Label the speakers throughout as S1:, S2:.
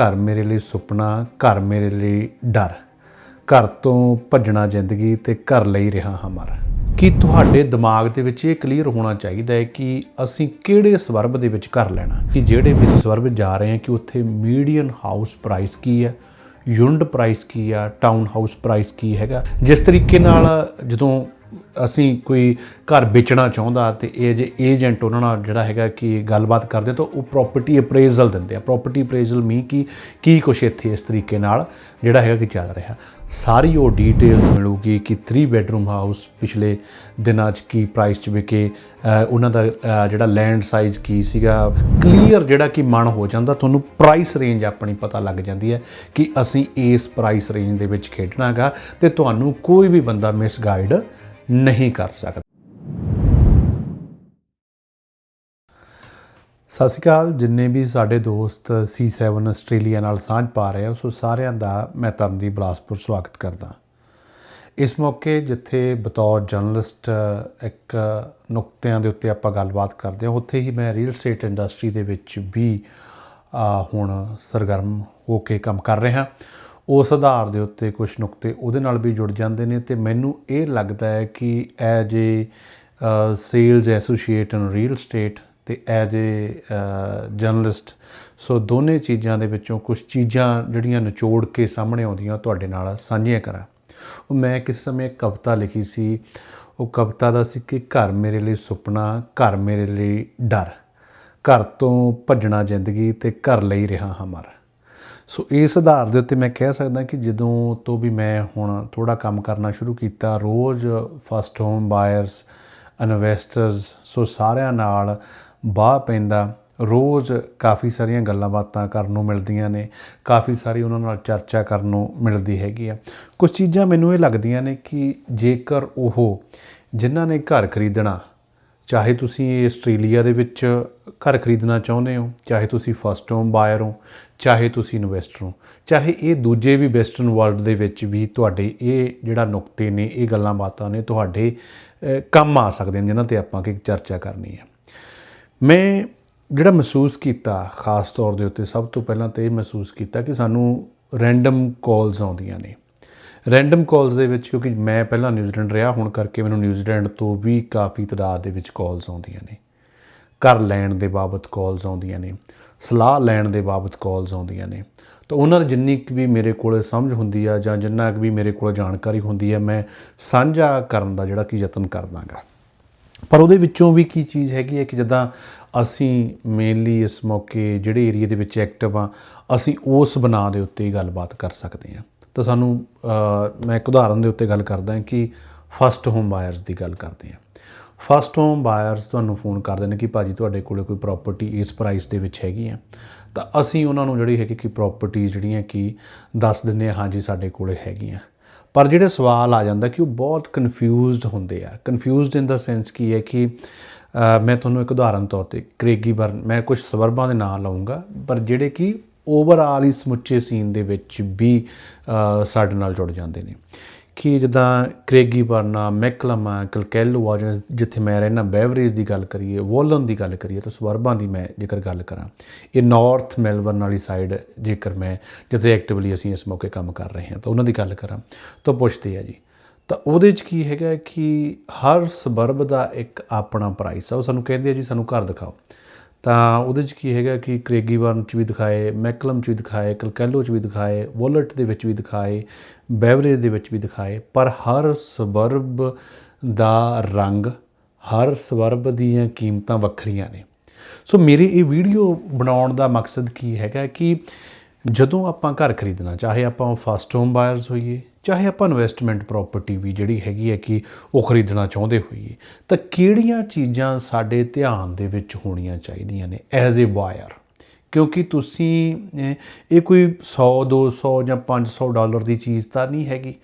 S1: ਘਰ ਮੇਰੇ ਲਈ ਸੁਪਨਾ, ਘਰ ਮੇਰੇ ਲਈ ਡਰ। ਘਰ ਤੋਂ ਭੱਜਣਾ ਜ਼ਿੰਦਗੀ ਤੇ ਘਰ ਲਈ ਰਿਹਾ ਹਮਰ ਕੀ ਤੁਹਾਡੇ ਦਿਮਾਗ ਦੇ ਵਿੱਚ ਇਹ ਕਲੀਅਰ ਹੋਣਾ ਚਾਹੀਦਾ ਹੈ ਕਿ ਅਸੀਂ ਕਿਹੜੇ ਸਵਰਬ ਦੇ ਵਿੱਚ ਘਰ ਲੈਣਾ? ਕਿ ਜਿਹੜੇ ਵੀ ਸਵਰਬ ਜਾ ਰਹੇ ਹਾਂ, ਕਿ ਉੱਥੇ ਮੀਡੀਅਨ ਹਾਊਸ ਪ੍ਰਾਈਸ ਕੀ ਹੈ? ਯੂਨਿਟ ਪ੍ਰਾਈਸ ਕੀ ਆ? ਟਾਊਨ ਹਾਊਸ ਪ੍ਰਾਈਸ ਕੀ ਹੈਗਾ? ਜਿਸ ਤਰੀਕੇ ਨਾਲ ਜਦੋਂ ਅਸੀਂ ਕੋਈ ਘਰ ਵੇਚਣਾ ਚਾਹੁੰਦਾ ਤੇ ਇਹ ਜੇ ਏਜੰਟ ਉਹਨਾਂ ਨਾਲ ਜਿਹੜਾ ਹੈਗਾ ਕਿ ਗੱਲਬਾਤ ਕਰਦੇ ਤਾਂ ਉਹ ਪ੍ਰਾਪਰਟੀ ਅਪਰੇਜ਼ਲ ਦਿੰਦੇ ਆ। ਪ੍ਰਾਪਰਟੀ ਅਪਰੇਜ਼ਲ ਮੀ ਕੀ ਕੀ ਕੁਛ ਇੱਥੇ ਇਸ ਤਰੀਕੇ ਨਾਲ ਜਿਹੜਾ ਹੈਗਾ ਕਿ ਚੱਲ ਰਿਹਾ। ਸਾਰੀ ਉਹ ਡੀਟੇਲਸ ਮਿਲੂਗੀ ਕਿ 3 ਬੈਡਰੂਮ ਹਾਊਸ ਪਿਛਲੇ ਦਿਨਾਂ 'ਚ ਕੀ ਪ੍ਰਾਈਸ 'ਚ ਵਿਕੇ ਉਹਨਾਂ ਦਾ ਜਿਹੜਾ ਲੈਂਡ ਸਾਈਜ਼ ਕੀ ਸੀਗਾ ਕਲੀਅਰ ਜਿਹੜਾ ਕਿ ਮਨ ਹੋ ਜਾਂਦਾ, ਤੁਹਾਨੂੰ ਪ੍ਰਾਈਸ ਰੇਂਜ ਆਪਣੀ ਪਤਾ ਲੱਗ ਜਾਂਦੀ ਹੈ ਕਿ ਅਸੀਂ ਇਸ ਪ੍ਰਾਈਸ ਰੇਂਜ ਦੇ ਵਿੱਚ ਖੇਡਣਾਗਾ ਤੇ ਤੁਹਾਨੂੰ ਕੋਈ ਵੀ ਬੰਦਾ ਮਿਸਗਾਈਡ ਨਹੀਂ ਕਰ ਸਕਦਾ। ਸਤਿ ਸ਼੍ਰੀ ਅਕਾਲ। ਜਿੰਨੇ ਵੀ ਸਾਡੇ ਦੋਸਤ C7 ਆਸਟ੍ਰੇਲੀਆ ਨਾਲ ਸਾਂਝ ਪਾ ਰਹੇ ਆ ਸੋ ਸਾਰਿਆਂ ਦਾ ਮੈਂ ਤਰਨਦੀਪ ਬਲਾਸਪੁਰ ਸਵਾਗਤ ਕਰਦਾ। ਇਸ ਮੌਕੇ ਜਿੱਥੇ ਬਤੌਰ ਜਰਨਲਿਸਟ, ਇੱਕ ਨੁਕਤਿਆਂ ਦੇ ਉੱਤੇ ਆਪਾਂ ਗੱਲਬਾਤ ਕਰਦੇ ਹਾਂ, ਉੱਥੇ ਹੀ ਮੈਂ ਰੀਅਲ ਏਸਟੇਟ ਇੰਡਸਟਰੀ ਦੇ ਵਿੱਚ ਵੀ ਹੁਣ ਸਰਗਰਮ ਹੋ ਕੇ ਕੰਮ ਕਰ ਰਿਹਾ। ਉਸ ਆਧਾਰ ਦੇ ਉੱਤੇ ਕੁਝ ਨੁਕਤੇ ਉਹਦੇ ਨਾਲ ਵੀ ਜੁੜ ਜਾਂਦੇ ਨੇ ਤੇ ਮੈਨੂੰ ਇਹ ਲੱਗਦਾ ਹੈ ਕਿ as a sales associate in real estate ਤੇ ਐਜ ਏ ਜਰਨਲਿਸਟ ਸੋ ਦੋਨੇ ਚੀਜ਼ਾਂ ਦੇ ਵਿੱਚੋਂ ਕੁਝ ਚੀਜ਼ਾਂ ਜਿਹੜੀਆਂ ਨਿਚੋੜ ਕੇ ਸਾਹਮਣੇ ਆਉਂਦੀਆਂ ਤੁਹਾਡੇ ਨਾਲ ਸਾਂਝੀਆਂ ਕਰਾਂ। ਉਹ ਮੈਂ ਕਿਸੇ ਸਮੇਂ ਕਵਿਤਾ ਲਿਖੀ ਸੀ, ਉਹ ਕਵਿਤਾ ਦਾ ਸੀ ਕਿ ਘਰ ਮੇਰੇ ਲਈ ਸੁਪਨਾ, ਘਰ ਮੇਰੇ ਲਈ ਡਰ, ਘਰ ਤੋਂ ਭੱਜਣਾ ਜ਼ਿੰਦਗੀ ਤੇ ਘਰ ਲਈ ਰਿਹਾ ਹਾਂ ਮਰ। ਸੋ ਇਸ ਆਧਾਰ ਦੇ ਉੱਤੇ ਮੈਂ ਕਹਿ ਸਕਦਾ ਕਿ ਜਦੋਂ ਤੋਂ ਵੀ ਮੈਂ ਹੁਣ ਥੋੜਾ ਕੰਮ ਕਰਨਾ ਸ਼ੁਰੂ ਕੀਤਾ, ਰੋਜ਼ first home buyers investors so ਸਾਰਿਆਂ ਨਾਲ ਬਾਹ ਪੈਂਦਾ, ਰੋਜ਼ ਕਾਫੀ ਸਾਰੀਆਂ ਗੱਲਾਂ ਬਾਤਾਂ ਕਰਨ ਨੂੰ ਮਿਲਦੀਆਂ ਨੇ, ਕਾਫੀ ਸਾਰੀ ਉਹਨਾਂ ਨਾਲ ਚਰਚਾ ਕਰਨ ਨੂੰ ਮਿਲਦੀ ਹੈਗੀ ਆ। ਕੁਝ ਚੀਜ਼ਾਂ ਮੈਨੂੰ ਇਹ ਲੱਗਦੀਆਂ ਨੇ ਕਿ ਜੇਕਰ ਉਹ ਜਿਨ੍ਹਾਂ ਨੇ ਘਰ ਖਰੀਦਣਾ ਚਾਹੇ ਤੁਸੀਂ ਆਸਟ੍ਰੇਲੀਆ ਦੇ ਵਿੱਚ ਘਰ ਖਰੀਦਣਾ ਚਾਹੁੰਦੇ ਹੋ, ਚਾਹੇ ਤੁਸੀਂ ਫਸਟ ਹੋਮ ਬਾਇਰ ਹੋ, ਚਾਹੇ ਤੁਸੀਂ ਇਨਵੈਸਟਰ ਹੋ, ਚਾਹੇ ਇਹ ਦੂਜੇ ਵੀ ਵੈਸਟਰਨ ਵਰਲਡ ਦੇ ਵਿੱਚ ਵੀ ਤੁਹਾਡੇ ਇਹ ਜਿਹੜਾ ਨੁਕਤੇ ਨੇ, ਇਹ ਗੱਲਾਂ ਬਾਤਾਂ ਨੇ ਤੁਹਾਡੇ ਕੰਮ ਆ ਸਕਦੇ ਨੇ, ਜਿਨ੍ਹਾਂ ਤੇ ਆਪਾਂ ਕਿ ਚਰਚਾ ਕਰਨੀ ਹੈ। ਮੈਂ ਜਿਹੜਾ ਮਹਿਸੂਸ ਕੀਤਾ, ਖਾਸ ਤੌਰ ਦੇ ਉੱਤੇ ਸਭ ਤੋਂ ਪਹਿਲਾਂ ਤੇ ਇਹ ਮਹਿਸੂਸ ਕੀਤਾ ਕਿ ਸਾਨੂੰ ਰੈਂਡਮ ਕਾਲਸ ਆਉਂਦੀਆਂ ਨੇ। ਰੈਂਡਮ ਕਾਲਸ ਦੇ ਵਿੱਚ, ਕਿਉਂਕਿ ਮੈਂ ਪਹਿਲਾਂ ਨਿਊਜ਼ੀਲੈਂਡ ਰਿਹਾ, ਹੋਣ ਕਰਕੇ ਮੈਨੂੰ ਨਿਊਜ਼ੀਲੈਂਡ ਤੋਂ ਵੀ ਕਾਫੀ ਤਦਾਦ ਦੇ ਵਿੱਚ ਕਾਲਸ ਆਉਂਦੀਆਂ ਨੇ। ਘਰ ਲੈਣ ਦੇ ਬਾਬਤ ਕਾਲਸ ਆਉਂਦੀਆਂ ਨੇ, ਸਲਾਹ ਲੈਣ ਦੇ ਬਾਬਤ ਕਾਲਸ ਆਉਂਦੀਆਂ ਨੇ। ਤਾਂ ਉਹਨਾਂ ਦੀ ਜਿੰਨੀ ਕੁ ਵੀ ਮੇਰੇ ਕੋਲ ਸਮਝ ਹੁੰਦੀ ਆ, ਜਾਂ ਜਿੰਨਾ ਕੁ ਵੀ ਮੇਰੇ ਕੋਲ ਜਾਣਕਾਰੀ ਹੁੰਦੀ ਆ, ਮੈਂ ਸਾਂਝਾ ਕਰਨ ਦਾ ਜਿਹੜਾ ਕਿ ਯਤਨ ਕਰਦਾਗਾ। ਪਰ ਉਹਦੇ ਵਿੱਚੋਂ ਵੀ ਕੀ ਚੀਜ਼ ਹੈਗੀ ਹੈ ਕਿ ਜਦਾਂ ਅਸੀਂ ਮੇਨਲੀ ਇਸ ਮੌਕੇ ਜਿਹੜੇ ਏਰੀਆ ਦੇ ਵਿੱਚ ਐਕਟਿਵ ਆ, ਅਸੀਂ ਉਸ ਬਣਾ ਦੇ ਉੱਤੇ ਗੱਲਬਾਤ ਕਰ ਸਕਦੇ ਹਾਂ ਤਾਂ ਸਾਨੂੰ ਮੈਂ ਇੱਕ ਉਦਾਹਰਨ ਦੇ ਉੱਤੇ ਗੱਲ ਕਰਦਾ ਕਿ ਫਸਟ ਹੋਮ ਬਾਇਰਸ ਦੀ ਗੱਲ ਕਰਦੇ ਹਾਂ। ਫਸਟ ਹੋਮ ਬਾਇਰਸ ਤੁਹਾਨੂੰ ਫੋਨ ਕਰਦੇ ਨੇ ਕਿ ਭਾਜੀ ਤੁਹਾਡੇ ਕੋਲੇ ਕੋਈ ਪ੍ਰਾਪਰਟੀ ਇਸ ਪ੍ਰਾਈਸ ਦੇ ਵਿੱਚ ਹੈਗੀ ਆ। ਤਾਂ ਅਸੀਂ ਉਹਨਾਂ ਨੂੰ ਜਿਹੜੀ ਹੈਗੀ ਕਿ ਪ੍ਰਾਪਰਟੀ ਜਿਹੜੀਆਂ ਕਿ ਦੱਸ ਦਿੰਦੇ ਆ ਹਾਂਜੀ ਸਾਡੇ ਕੋਲੇ ਹੈਗੀਆਂ। ਪਰ ਜਿਹੜੇ ਸਵਾਲ ਆ ਜਾਂਦਾ ਕਿ ਉਹ ਬਹੁਤ ਕਨਫਿਊਜ਼ਡ ਹੁੰਦੇ ਆ। ਕਨਫਿਊਜ਼ਡ ਇਨ ਦਾ ਸੈਂਸ ਕੀ ਹੈ ਕਿ ਮੈਂ ਤੁਹਾਨੂੰ ਇੱਕ ਉਦਾਹਰਨ ਤੌਰ ਤੇ ਕ੍ਰੇਗੀ ਬਰਨ ਮੈਂ ਕੁਝ ਸਵਰਬਾਂ ਦੇ ਨਾਂ ਲਵਾਂਗਾ ਪਰ ਜਿਹੜੇ ਕਿ ਓਵਰਆਲ ਹੀ ਸਮੁੱਚੇ ਸੀਨ ਦੇ ਵਿੱਚ ਵੀ ਸਾਡੇ ਨਾਲ ਜੁੜ ਜਾਂਦੇ ਨੇ। ਕਿ ਜਿੱਦਾਂ ਕ੍ਰੇਗੀ ਬਰਨਾ ਮੈਕਲਮਾ, ਕਲਕੈਲੋ ਆ ਜਿੱਥੇ ਮੈਂ ਰਹਿਣਾ ਬੈਵਰੇਜ ਦੀ ਗੱਲ ਕਰੀਏ, ਵੋਲਨ ਦੀ ਗੱਲ ਕਰੀਏ, ਤਾਂ ਸਵਰਬਾਂ ਦੀ ਮੈਂ ਜੇਕਰ ਗੱਲ ਕਰਾਂ, ਇਹ ਨਾਰਥ ਮੈਲਬਰਨ ਵਾਲੀ ਸਾਈਡ ਜੇਕਰ ਮੈਂ, ਜਿੱਥੇ ਐਕਟਿਵਲੀ ਅਸੀਂ ਇਸ ਮੌਕੇ ਕੰਮ ਕਰ ਰਹੇ ਹਾਂ, ਤਾਂ ਉਹਨਾਂ ਦੀ ਗੱਲ ਕਰਾਂ, ਤਾਂ ਪੁੱਛਦੇ ਆ ਜੀ। ਤਾਂ ਉਹਦੇ 'ਚ ਕੀ ਹੈਗਾ ਕਿ ਹਰ ਸਬਰਬ ਦਾ ਇੱਕ ਆਪਣਾ ਪ੍ਰਾਈਸ ਆ, ਉਹ ਸਾਨੂੰ ਕਹਿੰਦੇ ਆ ਜੀ, ਸਾਨੂੰ ਘਰ ਦਿਖਾਓ। ਤਾਂ ਉਹਦੇ 'ਚ ਕੀ ਹੈਗਾ ਕਿ ਕ੍ਰੇਗੀਵਰਨ 'ਚ ਵੀ ਦਿਖਾਏ, ਮੈਕਲਮ 'ਚ ਵੀ ਦਿਖਾਏ, ਕਲਕੈਲੋ 'ਚ ਵੀ ਦਿਖਾਏ, ਵੋਲਟ ਦੇ ਵਿੱਚ ਵੀ ਦਿਖਾਏ, ਬੈਵਰੇਜ ਦੇ ਵਿੱਚ ਵੀ ਦਿਖਾਏ, ਪਰ ਹਰ ਸਬਰਬ ਦਾ ਰੰਗ, ਹਰ ਸਵਰਬ ਦੀਆਂ ਕੀਮਤਾਂ ਵੱਖਰੀਆਂ ਨੇ। ਸੋ ਮੇਰੀ ਇਹ ਵੀਡੀਓ ਬਣਾਉਣ ਦਾ ਮਕਸਦ ਕੀ ਹੈਗਾ ਕਿ ਜਦੋਂ ਆਪਾਂ ਘਰ ਖਰੀਦਣਾ, ਚਾਹੇ ਆਪਾਂ ਫਸਟ ਹੋਮ ਬਾਇਰਸ ਹੋਈਏ ਚਾਹੇ ਆਪਾਂ ਇਨਵੈਸਟਮੈਂਟ ਪ੍ਰਾਪਰਟੀ ਵੀ ਜਿਹੜੀ ਹੈਗੀ ਹੈ ਕਿ ਉਹ ਖਰੀਦਣਾ ਚਾਹੁੰਦੇ ਹੋਈਏ, ਤਾਂ ਕਿਹੜੀਆਂ ਚੀਜ਼ਾਂ ਸਾਡੇ ਧਿਆਨ ਦੇ ਵਿੱਚ ਹੋਣੀਆਂ ਚਾਹੀਦੀਆਂ ਨੇ ਐਜ਼ ਅ ਬਾਇਰ ਕਿਉਂਕਿ ਤੁਸੀਂ, ਇਹ ਕੋਈ 100 200 ਜਾਂ 500 ਡਾਲਰ ਦੀ ਚੀਜ਼ ਤਾਂ ਨਹੀਂ ਹੈਗੀ।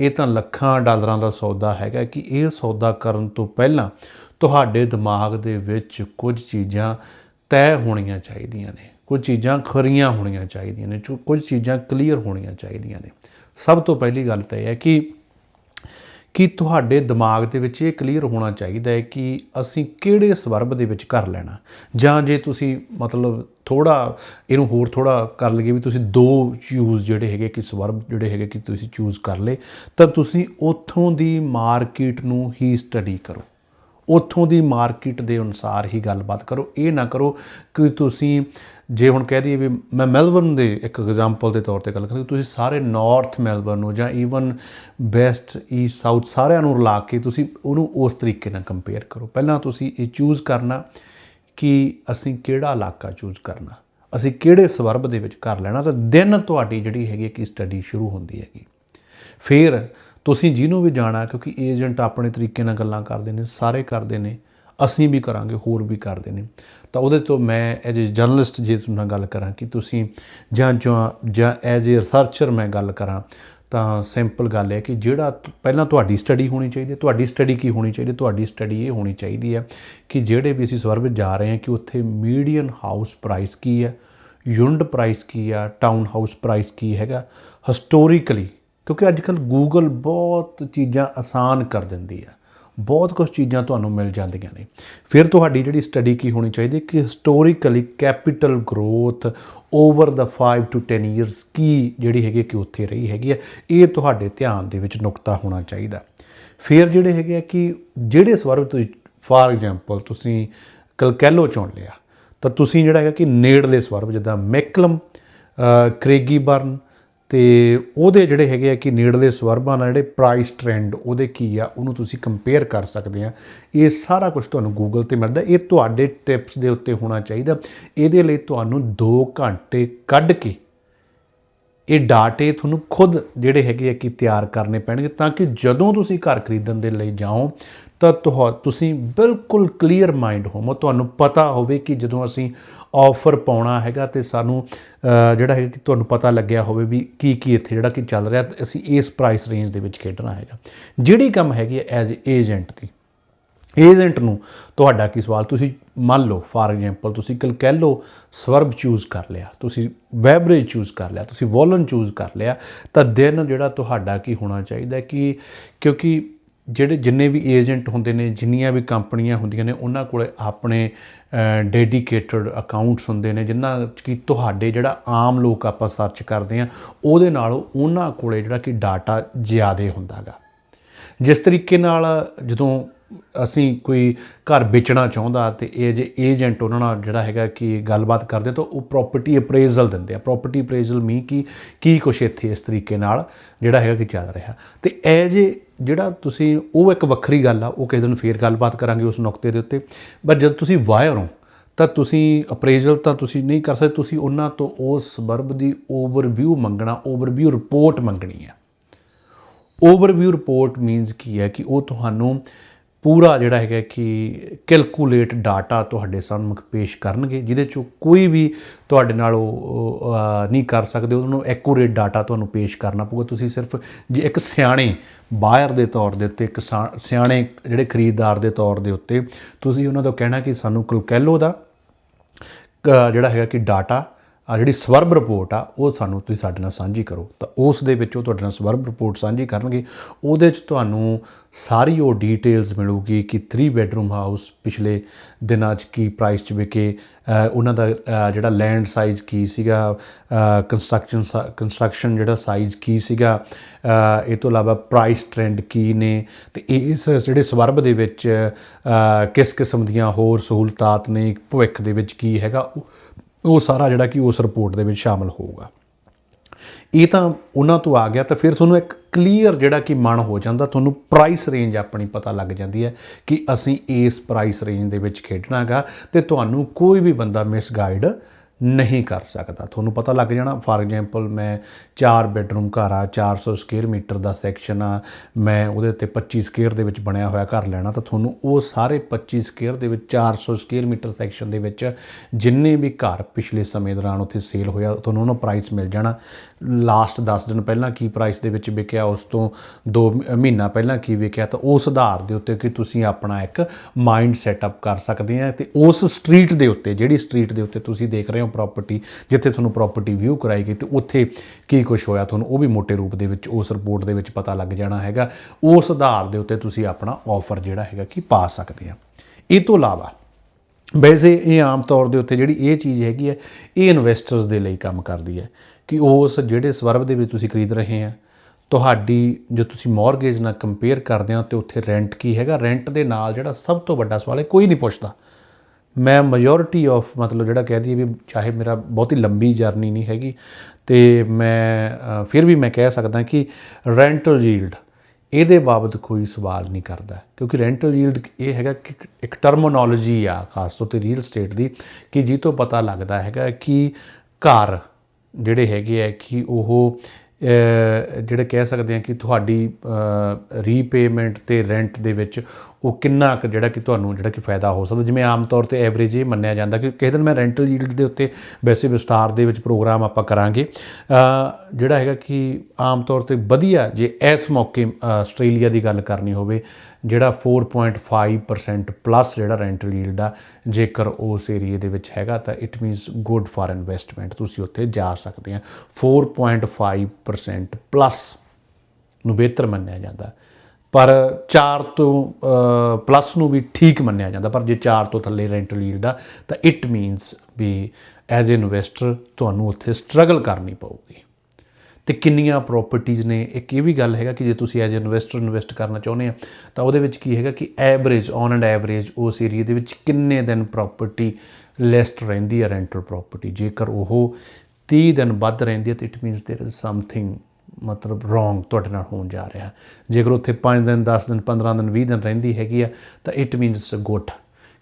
S1: ਇਹ ਤਾਂ ਲੱਖਾਂ ਡਾਲਰਾਂ ਦਾ ਸੌਦਾ ਹੈਗਾ ਕਿ ਇਹ ਸੌਦਾ ਕਰਨ ਤੋਂ ਪਹਿਲਾਂ ਤੁਹਾਡੇ ਦਿਮਾਗ ਦੇ ਵਿੱਚ ਕੁਝ ਚੀਜ਼ਾਂ ਤੈਅ ਹੋਣੀਆਂ ਚਾਹੀਦੀਆਂ ਨੇ, ਕੁਝ ਚੀਜ਼ਾਂ ਖਰੀਆਂ ਹੋਣੀਆਂ ਚਾਹੀਦੀਆਂ ਨੇ ਜੋ- ਕੁਝ ਚੀਜ਼ਾਂ ਕਲੀਅਰ ਹੋਣੀਆਂ ਚਾਹੀਦੀਆਂ ਨੇ। ਸਭ ਤੋਂ ਪਹਿਲੀ ਗੱਲ ਤਾਂ ਇਹ ਹੈ ਕਿ ਕਿ ਤੁਹਾਡੇ ਦਿਮਾਗ ਦੇ ਵਿੱਚ ਇਹ ਕਲੀਅਰ ਹੋਣਾ ਚਾਹੀਦਾ ਹੈ ਕਿ ਅਸੀਂ ਕਿਹੜੇ ਸਵਰਬ ਦੇ ਵਿੱਚ ਕਰ ਲੈਣਾ? ਜਾਂ ਜੇ ਤੁਸੀਂ ਮਤਲਬ ਥੋੜਾ ਇਹਨੂੰ ਹੋਰ ਥੋੜਾ ਕਰ ਲਈਏ ਵੀ ਤੁਸੀਂ ਦੋ ਚੂਜ਼ ਜਿਹੜੇ ਹੈਗੇ ਕਿ ਸਵਰਬ ਜਿਹੜੇ ਹੈਗੇ ਕਿ ਤੁਸੀਂ ਚੂਜ਼ ਕਰ ਲਏ, ਤਾਂ ਤੁਸੀਂ ਉੱਥੋਂ ਦੀ ਮਾਰਕੀਟ ਨੂੰ ਹੀ ਸਟੱਡੀ ਕਰੋ। ਉੱਥੋਂ ਦੀ ਮਾਰਕੀਟ ਦੇ ਅਨੁਸਾਰ ਹੀ ਗੱਲਬਾਤ ਕਰੋ। ਇਹ ਨਾ ਕਰੋ ਕਿ ਤੁਸੀਂ ਜੇ ਹੁਣ ਕਹਿ ਦਈਏ ਵੀ ਮੈਂ ਮੈਲਬਰਨ ਦੇ ਇੱਕ ਐਗਜ਼ਾਮਪਲ ਦੇ ਤੌਰ ਤੇ ਗੱਲ ਕਰਾਂ, ਤੁਸੀਂ ਸਾਰੇ ਨਾਰਥ ਮੈਲਬਰਨ ਨੂੰ ਜਾਂ ਈਵਨ ਵੈਸਟ ਈਸਟ ਸਾਊਥ ਸਾਰਿਆਂ ਨੂੰ ਰਲਾ ਕੇ ਤੁਸੀਂ ਉਹਨੂੰ ਉਸ ਤਰੀਕੇ ਨਾਲ ਕੰਪੇਅਰ ਕਰੋ। ਪਹਿਲਾਂ ਤੁਸੀਂ ਇਹ ਚੂਜ਼ ਕਰਨਾ ਕਿ ਅਸੀਂ ਕਿਹੜਾ ਇਲਾਕਾ ਚੂਜ਼ ਕਰਨਾ। ਅਸੀਂ ਕਿਹੜੇ ਸਵਰਬ ਦੇ ਵਿੱਚ ਕਰ ਲੈਣਾ, ਤਾਂ ਦਿਨ ਤੁਹਾਡੀ ਜਿਹੜੀ ਹੈਗੀ ਕਿ ਸਟੱਡੀ ਸ਼ੁਰੂ ਹੁੰਦੀ ਹੈਗੀ। ਫਿਰ ਤੁਸੀਂ ਜਿਹਨੂੰ ਵੀ ਜਾਣਾ, ਕਿਉਂਕਿ ਏਜੰਟ ਆਪਣੇ ਤਰੀਕੇ ਨਾਲ ਗੱਲਾਂ ਕਰਦੇ ਨੇ, ਸਾਰੇ ਕਰਦੇ ਨੇ ਅਸੀਂ ਵੀ ਕਰਾਂਗੇ, ਹੋਰ ਵੀ ਕਰਦੇ ਨੇ। ਤਾਂ ਉਹਦੇ ਤੋਂ ਮੈਂ ਐਜ ਅ ਜਰਨਲਿਸਟ ਜੇ ਤੁਹਾਡੇ ਨਾਲ ਗੱਲ ਕਰਾਂ ਕਿ ਤੁਸੀਂ ਜਾਂ ਜਾਂ ਜਾਂ ਐਜ ਅ ਰਿਸਰਚਰ ਮੈਂ ਗੱਲ ਕਰਾਂ, ਤਾਂ ਸਿੰਪਲ ਗੱਲ ਹੈ ਕਿ ਜਿਹੜਾ ਪਹਿਲਾਂ ਤੁਹਾਡੀ ਸਟੱਡੀ ਹੋਣੀ ਚਾਹੀਦੀ ਹੈ। ਤੁਹਾਡੀ ਸਟੱਡੀ ਕੀ ਹੋਣੀ ਚਾਹੀਦੀ ਤੁਹਾਡੀ ਸਟੱਡੀ ਇਹ ਹੋਣੀ ਚਾਹੀਦੀ ਹੈ ਕਿ ਜਿਹੜੇ ਵੀ ਅਸੀਂ ਸਵਰ ਵਿੱਚ ਜਾ ਰਹੇ ਹਾਂ ਕਿ ਉੱਥੇ ਮੀਡੀਅਨ ਹਾਊਸ ਪ੍ਰਾਈਸ ਕੀ ਹੈ, ਯੂਨਿਟ ਪ੍ਰਾਈਸ ਕੀ ਆ ਟਾਊਨ ਹਾਊਸ ਪ੍ਰਾਈਸ ਕੀ ਹੈਗਾ ਹਿਸਟੋਰੀਕਲੀ ਕਿਉਂਕਿ ਅੱਜ ਕੱਲ ਗੂਗਲ ਬਹੁਤ ਚੀਜ਼ਾਂ ਆਸਾਨ ਕਰ ਦਿੰਦੀ ਆ ਬਹੁਤ ਕੁਝ ਚੀਜ਼ਾਂ ਤੁਹਾਨੂੰ ਮਿਲ ਜਾਂਦੀਆਂ ਨੇ। ਫਿਰ ਤੁਹਾਡੀ ਜਿਹੜੀ ਸਟੱਡੀ ਕੀ ਹੋਣੀ ਚਾਹੀਦੀ ਕਿ ਹਿਸਟੋਰੀਕਲੀ ਕੈਪੀਟਲ ਗਰੋਥ ਓਵਰ ਦਾ 5 ਟੂ 10 ਇਅਰਸ ਕੀ ਜਿਹੜੀ ਹੈਗੀ ਕਿ ਉੱਥੇ ਰਹੀ ਹੈਗੀ ਹੈ ਇਹ ਤੁਹਾਡੇ ਧਿਆਨ ਦੇ ਵਿੱਚ ਨੁਕਤਾ ਹੋਣਾ ਚਾਹੀਦਾ। ਫਿਰ ਜਿਹੜੇ ਹੈਗੇ ਆ ਕਿ ਜਿਹੜੇ ਸਵਰਬ ਤੁਸੀਂ ਫਾਰ ਐਗਜ਼ਾਮਪਲ ਤੁਸੀਂ ਕਲਕੈਲੋ ਚੁਣ ਲਿਆ ਤਾਂ ਤੁਸੀਂ ਜਿਹੜਾ ਹੈਗਾ ਕਿ ਨੇੜਲੇ ਸਵਰਬ ਜਿੱਦਾਂ ਮੈਕਲਮ ਅ, ਕ੍ਰੇਗੀਬਰਨ ਤੇ ਉਹਦੇ ਜਿਹੜੇ ਹੈਗੇ ਆ ਕਿ ਨੇੜਲੇ ਸਵਰਬਾਂ ਨਾਲ ਜਿਹੜੇ ਪ੍ਰਾਈਸ ਟ੍ਰੈਂਡ ਉਹਦੇ ਕੀ ਆ, ਉਹਨੂੰ ਤੁਸੀਂ ਕੰਪੇਅਰ ਕਰ ਸਕਦੇ ਆ। ਇਹ ਸਾਰਾ ਕੁਝ ਤੁਹਾਨੂੰ ਗੂਗਲ ਤੇ ਮਿਲਦਾ। ਇਹ ਤੁਹਾਡੇ ਟਿਪਸ ਦੇ ਉੱਤੇ ਹੋਣਾ ਚਾਹੀਦਾ। ਇਹਦੇ ਲਈ ਤੁਹਾਨੂੰ 2 ਘੰਟੇ ਕੱਢ ਕੇ ਇਹ ਡਾਟੇ ਤੁਹਾਨੂੰ ਖੁਦ ਜਿਹੜੇ ਹੈਗੇ ਆ ਕਿ ਤਿਆਰ ਕਰਨੇ ਪੈਣਗੇ ਤਾਂ ਕਿ ਜਦੋਂ ਤੁਸੀਂ ਘਰ ਖਰੀਦਣ ਦੇ ਲਈ ਜਾਓ, ਤਾਂ ਤੁਹਾ, ਤੁਸੀਂ ਬਿਲਕੁਲ ਕਲੀਅਰ ਮਾਈਂਡ ਹੋਵੋ। ਤੁਹਾਨੂੰ ਪਤਾ ਹੋਵੇ ਕਿ ਜਦੋਂ ਅਸੀਂ ਆਫਰ ਪਾਉਣਾ ਹੈਗਾ ਤੇ ਸਾਨੂੰ ਜਿਹੜਾ ਹੈ ਕਿ ਤੁਹਾਨੂੰ ਪਤਾ ਲੱਗਿਆ ਹੋਵੇ ਵੀ ਕੀ ਕੀ ਇੱਥੇ ਜਿਹੜਾ ਕਿ ਚੱਲ ਰਿਹਾ, ਤੇ ਅਸੀਂ ਇਸ ਪ੍ਰਾਈਸ ਰੇਂਜ ਦੇ ਵਿੱਚ ਖੇਡਣਾ ਹੈਗਾ। ਜਿਹੜੀ ਕੰਮ ਹੈਗੀ ਹੈ ਐਜ਼ ਏਜੰਟ ਦੀ। ਏਜੰਟ ਨੂੰ ਤੁਹਾਡਾ ਕੀ ਸਵਾਲ? ਤੁਸੀਂ ਮੰਨ ਲਓ ਫਾਰ ਐਗਜ਼ਾਮਪਲ ਤੁਸੀਂ ਕਲਕੈਲੋ ਸਵਰਬ ਚੂਜ਼ ਕਰ ਲਿਆ, ਤੁਸੀਂ ਵੈਬਰੇਜ ਚੂਜ਼ ਕਰ ਲਿਆ, ਤੁਸੀਂ ਵੋਲਨ ਚੂਜ਼ ਕਰ ਲਿਆ, ਤਾਂ ਦਿਨ ਜਿਹੜਾ ਤੁਹਾਡਾ ਕੀ ਹੋਣਾ ਚਾਹੀਦਾ ਕਿ, ਕਿਉਂਕਿ ਜਿਹੜੇ ਜਿੰਨੇ ਵੀ ਏਜੰਟ ਹੁੰਦੇ ਨੇ, ਜਿੰਨੀਆਂ ਵੀ ਕੰਪਨੀਆਂ ਹੁੰਦੀਆਂ ਨੇ, ਉਹਨਾਂ ਕੋਲੇ ਆਪਣੇ ਡੈਡੀਕੇਟਡ ਅਕਾਊਂਟਸ ਹੁੰਦੇ ਨੇ ਜਿਨ੍ਹਾਂ 'ਚ ਕਿ ਤੁਹਾਡੇ ਜਿਹੜਾ ਆਮ ਲੋਕ ਆਪਾਂ ਸਰਚ ਕਰਦੇ ਆ ਉਹਦੇ ਨਾਲੋਂ ਉਹਨਾਂ ਕੋਲੇ ਜਿਹੜਾ ਕਿ ਡਾਟਾ ਜ਼ਿਆਦੇ ਹੁੰਦਾਗਾ। ਜਿਸ ਤਰੀਕੇ ਨਾਲ ਜਦੋਂ ਅਸੀਂ ਕੋਈ ਘਰ ਵੇਚਣਾ ਚਾਹੁੰਦਾ ਤੇ ਇਹ ਜੇ ਏਜੰਟ ਉਹਨਾਂ ਨਾਲ ਜਿਹੜਾ ਹੈਗਾ ਕਿ ਗੱਲਬਾਤ ਕਰਦੇ ਤਾਂ ਉਹ ਪ੍ਰਾਪਰਟੀ ਅਪਰੇਜ਼ਲ ਦਿੰਦੇ ਆ। ਪ੍ਰਾਪਰਟੀ ਅਪਰੇਜ਼ਲ ਮੀ ਕੀ ਕੀ ਕੁਛ ਇੱਥੇ ਇਸ ਤਰੀਕੇ ਨਾਲ ਜਿਹੜਾ ਹੈਗਾ ਕਿ ਚੱਲ ਰਿਹਾ। ਤੇ ਇਹ ਜੇ ਜਿਹੜਾ ਤੁਸੀਂ, ਉਹ ਇੱਕ ਵੱਖਰੀ ਗੱਲ ਆ, ਉਹ ਕਿਸੇ ਦਿਨ ਫੇਰ ਗੱਲਬਾਤ ਕਰਾਂਗੇ ਉਸ ਨੁਕਤੇ ਦੇ ਉੱਤੇ। ਪਰ ਜਦ ਤੁਸੀਂ ਵਾਇਰ ਹੋ, ਤਾਂ ਤੁਸੀਂ ਅਪਰੇਜ਼ਲ ਤਾਂ ਤੁਸੀਂ ਨਹੀਂ ਕਰ ਸਕਦੇ, ਤੁਸੀਂ ਉਹਨਾਂ ਤੋਂ ਉਸ ਸਬਰਬ ਦੀ ਓਵਰਵਿਊ ਮੰਗਣਾ ਓਵਰਵਿਊ ਰਿਪੋਰਟ ਮੰਗਣੀ ਹੈ ਓਵਰਵਿਊ ਰਿਪੋਰਟ ਮੀਨਸ ਕੀ ਹੈ ਕਿ ਉਹ ਤੁਹਾਨੂੰ ਪੂਰਾ ਜਿਹੜਾ ਹੈਗਾ ਕਿ ਕੈਲਕੂਲੇਟ ਡਾਟਾ ਤੁਹਾਡੇ ਸਾਹਮਣੇ ਪੇਸ਼ ਕਰਨਗੇ, ਜਿਹਦੇ ਚੋਂ ਕੋਈ ਵੀ ਤੁਹਾਡੇ ਨਾਲ ਉਹ ਨਹੀਂ ਕਰ ਸਕਦੇ, ਉਹਨਾਂ ਨੂੰ ਐਕੂਰੇਟ ਡਾਟਾ ਤੁਹਾਨੂੰ ਪੇਸ਼ ਕਰਨਾ ਪਊਗਾ। ਤੁਸੀਂ ਸਿਰਫ ਜੇ ਇੱਕ ਸਿਆਣੇ ਬਾਇਰ ਦੇ ਤੌਰ ਦੇ ਉੱਤੇ, ਇੱਕ ਸਾ- ਸਿਆਣੇ ਜਿਹੜੇ ਖਰੀਦਦਾਰ ਦੇ ਤੌਰ ਦੇ ਉੱਤੇ ਤੁਸੀਂ ਉਹਨਾਂ ਤੋਂ ਕਹਿਣਾ ਕਿ ਸਾਨੂੰ ਕਲਕੈਲੋ ਦਾ ਜਿਹੜਾ ਹੈਗਾ ਕਿ ਡਾਟਾ ਆ ਜਿਹੜੀ ਸਵਰਬ ਰਿਪੋਰਟ ਆ, ਉਹ ਸਾਨੂੰ ਤੁਸੀਂ ਸਾਡੇ ਨਾਲ ਸਾਂਝੀ ਕਰੋ। ਤਾਂ ਉਸ ਦੇ ਵਿੱਚ ਉਹ ਤੁਹਾਡੇ ਨਾਲ ਸਵਰਬ ਰਿਪੋਰਟ ਸਾਂਝੀ ਕਰਨਗੇ। ਉਹਦੇ 'ਚ ਤੁਹਾਨੂੰ ਸਾਰੀ ਉਹ ਡੀਟੇਲਸ ਮਿਲੂਗੀ ਕਿ 3 ਬੈਡਰੂਮ ਹਾਊਸ ਪਿਛਲੇ ਦਿਨਾਂ 'ਚ ਕੀ ਪ੍ਰਾਈਸ 'ਚ ਵਿਕੇ। ਉਹਨਾਂ ਦਾ ਜਿਹੜਾ ਲੈਂਡ ਸਾਈਜ਼ ਕੀ ਸੀਗਾ ਕੰਸਟਰਕਸ਼ਨ ਕੰਸਟਰਕਸ਼ਨ ਜਿਹੜਾ ਸਾਈਜ਼ ਕੀ ਸੀਗਾ ਇਹ ਤੋਂ ਇਲਾਵਾ ਪ੍ਰਾਈਸ ਟ੍ਰੈਂਡ ਕੀ ਨੇ। ਤੇ ਇਸ ਜਿਹੜੇ ਸਵਰਬ ਦੇ ਵਿੱਚ ਕਿਸ ਕਿਸਮ ਦੀਆਂ ਹੋਰ ਸਹੂਲਤਾਤ ਨੇ, ਭਵਿੱਖ ਦੇ ਵਿੱਚ ਕੀ ਹੈਗਾ ਉਹ ਸਾਰਾ ਜਿਹੜਾ ਕਿ ਉਸ ਰਿਪੋਰਟ ਦੇ ਵਿੱਚ ਸ਼ਾਮਲ ਹੋਊਗਾ। ਇਹ ਤਾਂ ਉਹਨਾਂ ਤੋਂ ਆ ਗਿਆ ਤਾਂ ਫਿਰ ਤੁਹਾਨੂੰ ਇੱਕ ਕਲੀਅਰ ਜਿਹੜਾ ਕਿ ਮਨ ਹੋ ਜਾਂਦਾ, ਤੁਹਾਨੂੰ ਪ੍ਰਾਈਸ ਰੇਂਜ ਆਪਣੀ ਪਤਾ ਲੱਗ ਜਾਂਦੀ ਹੈ ਕਿ ਅਸੀਂ ਇਸ ਪ੍ਰਾਈਸ ਰੇਂਜ ਦੇ ਵਿੱਚ ਖੇਡਣਾਗਾ ਤੇ ਤੁਹਾਨੂੰ ਕੋਈ ਵੀ ਬੰਦਾ ਮਿਸਗਾਈਡ ਨਹੀਂ ਕਰ ਸਕਦਾ। ਤੁਹਾਨੂੰ ਪਤਾ ਲੱਗ ਜਾਣਾ ਫਾਰ ਐਗਜ਼ਾਮਪਲ ਮੈਂ 4 ਬੈਡਰੂਮ ਘਰ ਆ 400 ਸਕੁਅਰ ਮੀਟਰ ਦਾ ਸੈਕਸ਼ਨ ਆ, ਮੈਂ ਉਹਦੇ ਉੱਤੇ 25 ਸਕੁਅਰ ਦੇ ਵਿੱਚ ਬਣਿਆ ਹੋਇਆ ਘਰ ਲੈਣਾ, ਤਾਂ ਤੁਹਾਨੂੰ ਉਹ ਸਾਰੇ 25 ਸਕੁਅਰ ਦੇ ਵਿੱਚ 400 ਸਕੁਅਰ ਮੀਟਰ ਸੈਕਸ਼ਨ ਦੇ ਵਿੱਚ ਜਿੰਨੇ ਵੀ ਘਰ ਪਿਛਲੇ ਸਮੇਂ ਦੌਰਾਨ ਉੱਥੇ ਸੇਲ ਹੋਇਆ, ਤੁਹਾਨੂੰ ਉਹਨਾਂ ਪ੍ਰਾਈਸ ਮਿਲ ਜਾਣਾ। ਲਾਸਟ 10 ਦਿਨ ਪਹਿਲਾਂ ਕੀ ਪ੍ਰਾਈਸ ਦੇ ਵਿੱਚ ਵਿਕਿਆ, ਉਸ ਤੋਂ 2 ਮਹੀਨਾ ਪਹਿਲਾਂ ਕੀ ਵਿਕਿਆ, ਤਾਂ ਉਸ ਆਧਾਰ ਦੇ ਉੱਤੇ ਕਿ ਤੁਸੀਂ ਆਪਣਾ ਇੱਕ ਮਾਈਂਡ ਸੈਟਅਪ ਕਰ ਸਕਦੇ ਆ ਤੇ ਉਸ ਸਟਰੀਟ ਦੇ ਉੱਤੇ, ਜਿਹੜੀ ਸਟਰੀਟ ਦੇ ਉੱਤੇ ਤੁਸੀਂ ਦੇਖ ਰਹੇ ਹੋ ਹੋ ਪ੍ਰਾਪਰਟੀ ਜਿੱਥੇ ਤੁਹਾਨੂੰ ਪ੍ਰਾਪਰਟੀ ਵਿਊ ਕਰਾਈ ਗਈ ਤੇ ਉੱਥੇ ਕੀ ਕੁਝ ਹੋਇਆ ਤੁਹਾਨੂੰ ਉਹ ਵੀ ਮੋਟੇ ਰੂਪ ਦੇ ਵਿੱਚ, ਉਸ ਰਿਪੋਰਟ ਦੇ ਵਿੱਚ ਪਤਾ ਲੱਗ ਜਾਣਾ ਹੈਗਾ। ਉਸ ਆਧਾਰ ਦੇ ਉੱਤੇ ਤੁਸੀਂ ਆਪਣਾ ਆਫਰ ਜਿਹੜਾ ਹੈਗਾ ਕਿ ਪਾ ਸਕਦੇ ਆ। ਇਹ ਤੋਂ ਇਲਾਵਾ, ਵੈਸੇ ਇਹ ਆਮ ਤੌਰ ਦੇ ਉੱਤੇ ਜਿਹੜੀ ਇਹ ਚੀਜ਼ ਹੈਗੀ ਹੈ, ਇਹ ਇਨਵੈਸਟਰਸ ਦੇ ਲਈ ਕੰਮ ਕਰਦੀ ਹੈ। ਕਿ ਉਸ ਜਿਹੜੇ ਸਵਰਬ ਦੇ ਵਿੱਚ ਤੁਸੀਂ ਖਰੀਦ ਰਹੇ ਆ, ਤੁਹਾਡੀ ਜੋ ਤੁਸੀਂ ਮੌਰਗੇਜ ਨਾਲ ਕੰਪੇਅਰ ਕਰਦੇ ਹੋ ਤੇ ਉੱਥੇ ਰੈਂਟ ਕੀ ਹੈਗਾ? ਰੈਂਟ ਦੇ ਨਾਲ ਜਿਹੜਾ ਸਭ ਤੋਂ ਵੱਡਾ ਸਵਾਲ ਹੈ, ਕੋਈ ਨਹੀਂ ਪੁੱਛਦਾ। ਮੈਂ ਮੈਜੋਰਿਟੀ ਆਫ ਮਤਲਬ ਜਿਹੜਾ ਕਹਿ ਦਈਏ ਵੀ ਚਾਹੇ ਮੇਰਾ ਬਹੁਤੀ ਲੰਬੀ ਜਰਨੀ ਨਹੀਂ ਹੈਗੀ ਤੇ ਮੈਂ ਫਿਰ ਵੀ ਮੈਂ ਕਹਿ ਸਕਦਾ ਕਿ ਰੈਂਟਲ ਯੀਲਡ ਇਹਦੇ ਬਾਬਤ ਕੋਈ ਸਵਾਲ ਨਹੀਂ ਕਰਦਾ। ਕਿਉਂਕਿ ਰੈਂਟਲ ਯੀਲਡ ਇਹ ਹੈਗਾ ਕਿ ਇੱਕ ਟਰਮੋਨੋਲੋਜੀ ਆ, ਖਾਸ ਤੌਰ ਤੇ ਰੀਅਲ ਸਟੇਟ ਦੀ, ਕਿ ਜੀ ਤੋਂ ਪਤਾ ਲੱਗਦਾ ਹੈਗਾ ਕਿ ਘਰ ਜਿਹੜੇ ਹੈਗੇ ਆ ਕਿ ਉਹ ਜਿਹੜੇ ਕਹਿ ਸਕਦੇ ਆ ਕਿ ਤੁਹਾਡੀ ਰੀਪੇਮੈਂਟ ਤੇ ਰੈਂਟ ਦੇ ਵਿੱਚ ਉਹ ਕਿੰਨਾ ਕੁ ਜਿਹੜਾ ਕਿ ਤੁਹਾਨੂੰ ਜਿਹੜਾ ਕਿ ਫਾਇਦਾ ਹੋ ਸਕਦਾ? ਜਿਵੇਂ ਆਮ ਤੌਰ ਤੇ ਐਵਰੇਜ ਇਹ ਮੰਨਿਆ ਜਾਂਦਾ ਕਿ ਕਿਸੇ ਦਿਨ ਮੈਂ ਰੈਂਟਲ ਯੀਲਡ ਦੇ ਉੱਤੇ ਵੈਸੇ ਵਿਸਤਾਰ ਦੇ ਵਿੱਚ ਪ੍ਰੋਗਰਾਮ ਆਪਾਂ ਕਰਾਂਗੇ। ਜਿਹੜਾ ਹੈਗਾ ਕਿ ਆਮ ਤੌਰ ਤੇ ਵਧੀਆ ਜੇ ਇਸ ਮੌਕੇ ਆਸਟ੍ਰੇਲੀਆ ਦੀ ਗੱਲ ਕਰਨੀ ਹੋਵੇ, ਜਿਹੜਾ 4.5% ਪਲੱਸ ਜਿਹੜਾ ਰੈਂਟਲ ਯੀਲਡ ਆ, ਜੇਕਰ ਉਸ ਏਰੀਏ ਦੇ ਵਿੱਚ ਹੈਗਾ ਤਾਂ it means good for investment ਤੁਸੀਂ ਉੱਥੇ ਜਾ ਸਕਦੇ ਆ। 4.5% ਪਲੱਸ ਨੂੰ ਬਿਹਤਰ ਮੰਨਿਆ ਜਾਂਦਾ। ਪਰ 4 ਤੋਂ ਪਲੱਸ ਨੂੰ ਵੀ ਠੀਕ ਮੰਨਿਆ ਜਾਂਦਾ ਪਰ ਜੇ 4 ਤੋਂ ਥੱਲੇ ਰੈਂਟਲ ਯੀਲਡ ਆ ਤਾਂ it means we as a investor ਤੁਹਾਨੂੰ ਉੱਥੇ ਸਟਰਗਲ ਕਰਨੀ ਪਊਗੀ ਤੇ ਕਿੰਨੀਆਂ ਪ੍ਰਾਪਰਟੀਆਂ ਨੇ ਇੱਕ ਇਹ ਵੀ ਗੱਲ ਹੈਗਾ ਕਿ ਜੇ ਤੁਸੀਂ ਐਜ਼ ਇਨਵੈਸਟਰ ਇਨਵੈਸਟ ਕਰਨਾ ਚਾਹੁੰਦੇ ਆ ਤਾਂ ਉਹਦੇ ਵਿੱਚ ਕੀ ਹੈਗਾ ਕਿ ਐਵਰੇਜ ਔਨ ਐਂਡ ਐਵਰੇਜ ਉਸ ਏਰੀਆ ਦੇ ਵਿੱਚ ਕਿੰਨੇ ਦਿਨ ਪ੍ਰਾਪਰਟੀ ਲਿਸਟ ਰਹਿੰਦੀ ਹੈ ਰੈਂਟਲ ਪ੍ਰਾਪਰਟੀ ਜੇਕਰ ਉਹ 30 ਦਿਨ ਵੱਧ ਰਹਿੰਦੀ ਹੈ ਤਾਂ it means there is something ਮਤਲਬ ਰੋਂਗ ਤੁਹਾਡੇ ਨਾਲ ਹੋਣ ਜਾ ਰਿਹਾ। ਜੇਕਰ ਉੱਥੇ 5 ਦਿਨ 10 ਦਿਨ 15 ਦਿਨ 20 ਦਿਨ ਰਹਿੰਦੀ ਹੈਗੀ ਆ, ਤਾਂ ਇਟ ਮੀਨਸ ਗੁੱਡ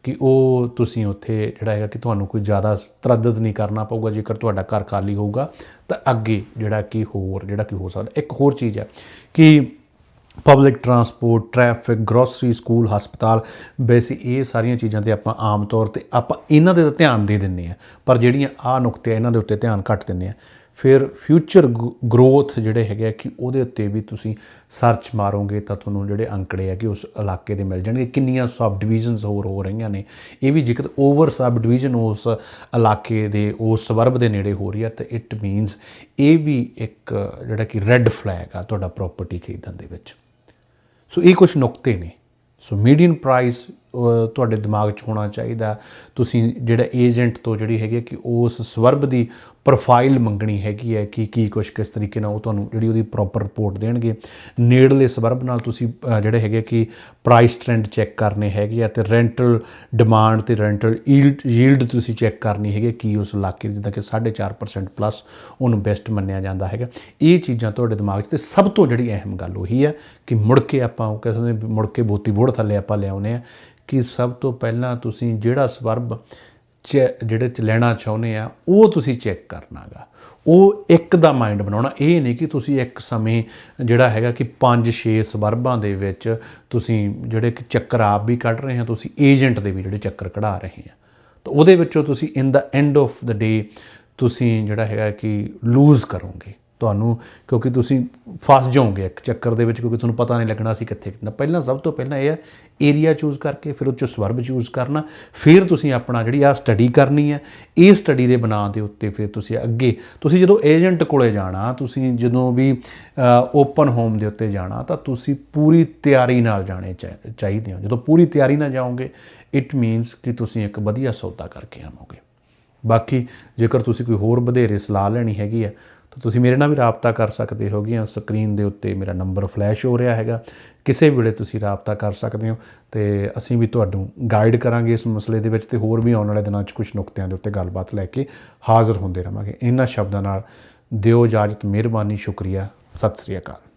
S1: ਕਿ ਉਹ ਤੁਸੀਂ ਉੱਥੇ ਜਿਹੜਾ ਹੈਗਾ ਕਿ ਤੁਹਾਨੂੰ ਕੋਈ ਜ਼ਿਆਦਾ ਤਰੱਦਦ ਨਹੀਂ ਕਰਨਾ ਪਊਗਾ। ਜੇਕਰ ਤੁਹਾਡਾ ਘਰ ਖਾਲੀ ਹੋਊਗਾ, ਤਾਂ ਅੱਗੇ ਜਿਹੜਾ ਕਿ ਹੋਰ, ਜਿਹੜਾ ਕਿ ਹੋ ਸਕਦਾ। ਇੱਕ ਹੋਰ ਚੀਜ਼ ਹੈ ਕਿ public transport traffic grocery school ਹਸਪਤਾਲ, ਵੈਸੇ ਇਹ ਸਾਰੀਆਂ ਚੀਜ਼ਾਂ ਤੇ ਆਪਾਂ ਆਮ ਤੌਰ ਤੇ ਆਪਾਂ ਇਹਨਾਂ ਦੇ ਤਾਂ ਧਿਆਨ ਦੇ ਦਿੰਨੇ ਆ ਪਰ ਜਿਹੜੀਆਂ ਆ ਨੁਕਤੇ ਇਹਨਾਂ ਦੇ ਉੱਤੇ ਧਿਆਨ ਘੱਟ ਦਿੰਨੇ ਆ ਫਿਰ ਫਿਊਚਰ ਗਰੋਥ ਜਿਹੜੇ ਹੈਗੇ ਆ, ਕਿ ਉਹਦੇ ਉੱਤੇ ਵੀ ਤੁਸੀਂ ਸਰਚ ਮਾਰੋਗੇ ਤਾਂ ਤੁਹਾਨੂੰ ਜਿਹੜੇ ਅੰਕੜੇ ਆ ਕਿ ਉਸ ਇਲਾਕੇ ਦੇ ਮਿਲ ਜਾਣਗੇ। ਕਿੰਨੀਆਂ ਸਬ ਡਿਵੀਜ਼ਨਸ ਹੋਰ ਹੋ ਰਹੀਆਂ ਨੇ। ਇਹ ਵੀ ਜੇਕਰ ਓਵਰ ਸਬ ਡਿਵੀਜ਼ਨ ਉਸ ਇਲਾਕੇ ਦੇ, ਉਸ ਸਵਰਬ ਦੇ ਨੇੜੇ ਹੋ ਰਹੀ ਹੈ ਤਾਂ ਇਟ ਮੀਨਸ ਇਹ ਵੀ ਇੱਕ ਜਿਹੜਾ ਕਿ ਰੈੱਡ ਫਲੈਗ ਆ ਤੁਹਾਡਾ ਪ੍ਰਾਪਰਟੀ ਖਰੀਦਣ ਦੇ ਵਿੱਚ। ਸੋ ਇਹ ਕੁਝ ਨੁਕਤੇ ਨੇ। ਸੋ ਮੀਡੀਅਨ ਪ੍ਰਾਈਸ ਤੁਹਾਡੇ ਦਿਮਾਗ 'ਚ ਹੋਣਾ ਚਾਹੀਦਾ। ਤੁਸੀਂ ਜਿਹੜਾ ਏਜੰਟ ਤੋਂ ਜਿਹੜੀ ਹੈਗੀ ਹੈ ਕਿ ਉਸ ਸਵਰਬ ਦੀ ਪ੍ਰੋਫਾਈਲ ਮੰਗਣੀ ਹੈਗੀ ਹੈ ਕਿ ਕੀ ਕੁਝ ਕਿਸ ਤਰੀਕੇ ਨਾਲ ਉਹ ਤੁਹਾਨੂੰ ਜਿਹੜੀ ਉਹਦੀ ਪ੍ਰੋਪਰ ਰਿਪੋਰਟ ਦੇਣਗੇ। ਨੇੜਲੇ ਸਵਰਬ ਨਾਲ ਤੁਸੀਂ ਜਿਹੜੇ ਹੈਗੇ ਕਿ ਪ੍ਰਾਈਸ ਟ੍ਰੈਂਡ ਚੈੱਕ ਕਰਨੇ ਹੈਗੇ ਆ ਤੇ ਰੈਂਟਲ ਡਿਮਾਂਡ ਤੇ ਰੈਂਟਲ ਯੀਲਡ ਯੀਲਡ ਤੁਸੀਂ ਚੈੱਕ ਕਰਨੀ ਹੈਗੀ ਕੀ ਉਸ ਇਲਾਕੇ ਜਿੱਦਾਂ ਕਿ 4.5% ਪਲੱਸ ਉਹਨੂੰ ਬੈਸਟ ਮੰਨਿਆ ਜਾਂਦਾ ਹੈਗਾ। ਇਹ ਚੀਜ਼ਾਂ ਤੁਹਾਡੇ ਦਿਮਾਗ 'ਚ ਤੇ ਸਭ ਤੋਂ ਜਿਹੜੀ ਅਹਿਮ ਗੱਲ ਉਹੀ ਹੈ ਕਿ ਮੁੜ ਕੇ ਆਪਾਂ ਉਹ ਕਹਿੰਦੇ ਨੇ ਮੁੜ ਕੇ ਬੋਤੀ ਬੋੜ ਥੱਲੇ ਆਪਾਂ ਲਿਆਉਨੇ ਆ ਕਿ ਸਭ ਤੋਂ ਪਹਿਲਾਂ ਤੁਸੀਂ ਜਿਹੜਾ ਸਵਰਬ ਜਿਹੜੇ ਚ ਲੈਣਾ ਚਾਹੁੰਦੇ ਆ, ਉਹ ਤੁਸੀਂ ਚੈੱਕ ਕਰਨਾਗਾ। ਉਹ ਇੱਕ ਦਾ ਮਾਈਂਡ ਬਣਾਉਣਾ। ਇਹ ਨਹੀਂ ਕਿ ਤੁਸੀਂ ਇੱਕ ਸਮੇਂ ਜਿਹੜਾ ਹੈਗਾ ਕਿ 5-6 ਸਬਰਬਾਂ ਦੇ ਵਿੱਚ ਤੁਸੀਂ ਜਿਹੜੇ ਕਿ ਚੱਕਰ ਆਪ ਵੀ ਕੱਢ ਰਹੇ ਹੋ ਤੁਸੀਂ ਏਜੰਟ ਦੇ ਵੀ ਜਿਹੜੇ ਚੱਕਰ ਕਢਾ ਰਹੇ ਆ। ਤਾਂ ਉਹਦੇ ਵਿੱਚੋਂ ਤੁਸੀਂ ਇਨ ਦਾ ਐਂਡ ਆਫ ਦਾ ਡੇ ਤੁਸੀਂ ਜਿਹੜਾ ਹੈਗਾ ਕਿ ਲੂਜ਼ ਕਰੋਗੇ। ਤੁਹਾਨੂੰ, ਕਿਉਂਕਿ ਤੁਸੀਂ ਫਸ ਜਾਓਗੇ ਇੱਕ ਚੱਕਰ ਦੇ ਵਿੱਚ, ਕਿਉਂਕਿ ਤੁਹਾਨੂੰ ਪਤਾ ਨਹੀਂ ਲੱਗਣਾ ਸੀ ਕਿੱਥੇ ਕਿੰਨਾ ਪਹਿਲਾਂ ਸਭ ਤੋਂ ਪਹਿਲਾਂ ਇਹ ਹੈ ਏਰੀਆ ਚੂਜ਼ ਕਰਕੇ, ਫਿਰ ਉਹ 'ਚੋਂ ਸਵਰਬ ਚੂਜ਼ ਕਰਨਾ, ਫਿਰ ਤੁਸੀਂ ਆਪਣਾ ਜਿਹੜੀ ਆ ਸਟੱਡੀ ਕਰਨੀ ਹੈ, ਇਹ ਸਟੱਡੀ ਦੇ ਬਣਾ ਦੇ ਉੱਤੇ ਫਿਰ ਤੁਸੀਂ ਅੱਗੇ, ਤੁਸੀਂ ਜਦੋਂ ਏਜੰਟ ਕੋਲੇ ਜਾਣਾ, ਤੁਸੀਂ ਜਦੋਂ ਵੀ ਓਪਨ ਹੋਮ ਦੇ ਉੱਤੇ ਜਾਣਾ, ਤਾਂ ਤੁਸੀਂ ਪੂਰੀ ਤਿਆਰੀ ਨਾਲ ਜਾਣੇ ਚਾਹ- ਚਾਹੀਦੇ ਹੋ। ਜਦੋਂ ਪੂਰੀ ਤਿਆਰੀ ਨਾਲ ਜਾਓਗੇ ਇਟ ਮੀਨਸ ਕਿ ਤੁਸੀਂ ਇੱਕ ਵਧੀਆ ਸੌਦਾ ਕਰਕੇ ਆਵੋਗੇ। ਬਾਕੀ ਜੇਕਰ ਤੁਸੀਂ ਕੋਈ ਹੋਰ ਵਧੇਰੇ ਸਲਾਹ ਲੈਣੀ ਹੈਗੀ ਹੈ ਤਾਂ ਤੁਸੀਂ ਮੇਰੇ ਨਾਲ ਵੀ ਰਾਬਤਾ ਕਰ ਸਕਦੇ ਹੋਗੇ ਆ ਸਕਰੀਨ ਦੇ ਉੱਤੇ ਮੇਰਾ ਨੰਬਰ ਫਲੈਸ਼ ਹੋ ਰਿਹਾ ਹੈਗਾ। ਕਿਸੇ ਵੇਲੇ ਤੁਸੀਂ ਰਾਬਤਾ ਕਰ ਸਕਦੇ ਹੋ ਤੇ ਅਸੀਂ ਵੀ ਤੁਹਾਨੂੰ ਗਾਈਡ ਕਰਾਂਗੇ ਇਸ ਮਸਲੇ ਦੇ ਵਿੱਚ ਤੇ ਹੋਰ ਵੀ ਆਉਣ ਵਾਲੇ ਦਿਨਾਂ 'ਚ ਕੁਝ ਨੁਕਤਿਆਂ ਦੇ ਉੱਤੇ ਗੱਲਬਾਤ ਲੈ ਕੇ ਹਾਜ਼ਰ ਹੁੰਦੇ ਰਵਾਂਗੇ। ਇਹਨਾਂ ਸ਼ਬਦਾਂ ਨਾਲ ਦਿਓ ਇਜਾਜ਼ਤ, ਮਿਹਰਬਾਨੀ, ਸ਼ੁਕਰੀਆ। ਸਤਿ ਸ੍ਰੀ ਅਕਾਲ।